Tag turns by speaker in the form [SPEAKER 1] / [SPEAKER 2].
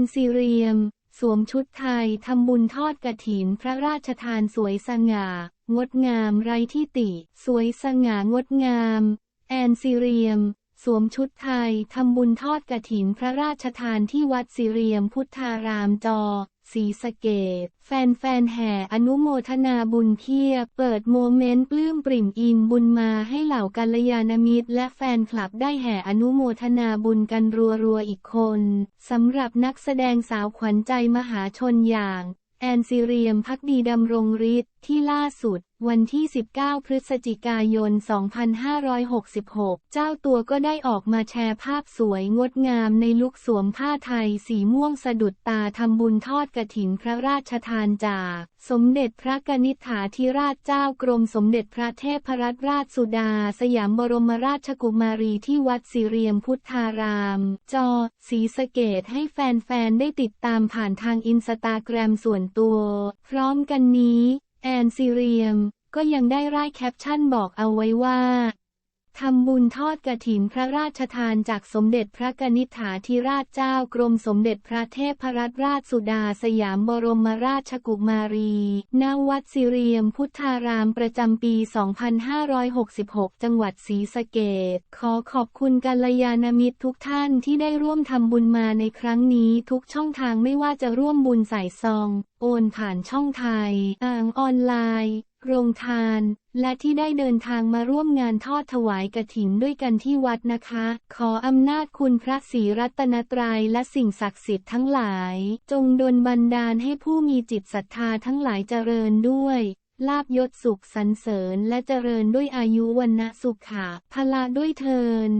[SPEAKER 1] นซีเรียม สวมชุดไทยทำบุญทอดกระถินพระราชทานสวยสง่า งดงามไร้ที่ติ สวยสง่างดงาม แอนซีเรียม สวมชุดไทยทำบุญทอดกระถินพระราชทานที่วัดสิเรียมพุทธารามจอ สีสเกต แฟนๆแห่อนุโมทนาบุญเทียบ เปิดโมเมนต์ปลื้มปริ่มอิ่มบุญมาให้เหล่ากัลยาณมิตร และแฟนคลับได้แห่อนุโมทนาบุญกันรัวๆอีกคนสำหรับนักแสดงสาวขวัญใจมหาชนอย่าง แอนซิเรียมพักดีดำรงฤทธิ์ที่ล่าสุด วันที่ 19 พฤศจิกายน 2566 เจ้าตัวก็ได้ออกมาแชร์ภาพสวยงดงามในลุคสวมผ้าไทยสีม่วงสะดุดตาทำบุญทอดกระถินพระราชทานจาก สมเด็จพระกนิษฐาธิราชเจ้ากรมสมเด็จพระเทพรัตนราชสุดา สยามบรมราชกุมารีที่วัดสิเรียมพุทธาราม จอ สีสเกตให้แฟนๆ ได้ติดตามผ่านทางอินสตาแกรมส่วนตัว พร้อมกันนี้แอนซีเรียม ก็ยังได้ร่ายแคปชั่นบอกเอาไว้ว่าทำบุญทอดกระถินพระราชทานจากสมเด็จพระกนิษฐาธิราชเจ้ากรมสมเด็จพระเทพรัตนราชสุดาสยามบรมราชกุมารีณวัดสิเรียมพุทธารามประจำปี 2566 จังหวัดศรีสะเกดขอขอบคุณกัลยาณมิตรทุกท่านที่ได้ร่วมทำบุญมาในครั้งนี้ทุกช่องทางไม่ว่าจะร่วมบุญใส่ซอง โอนผ่านช่องไทยอ่างออนไลน์ โรงทาน และที่ได้เดินทางมาร่วมงานทอดถวายกฐินด้วยกันที่วัดนะคะ ขออำนาจคุณพระศรีรัตนตรัยและสิ่งศักดิ์สิทธิ์ทั้งหลาย จงดลบันดาลให้ผู้มีจิตศรัทธาทั้งหลายเจริญด้วยลาบยศสุขสรรเสริญและเจริญด้วยอายุวันนะสุขะพละด้วยเทิน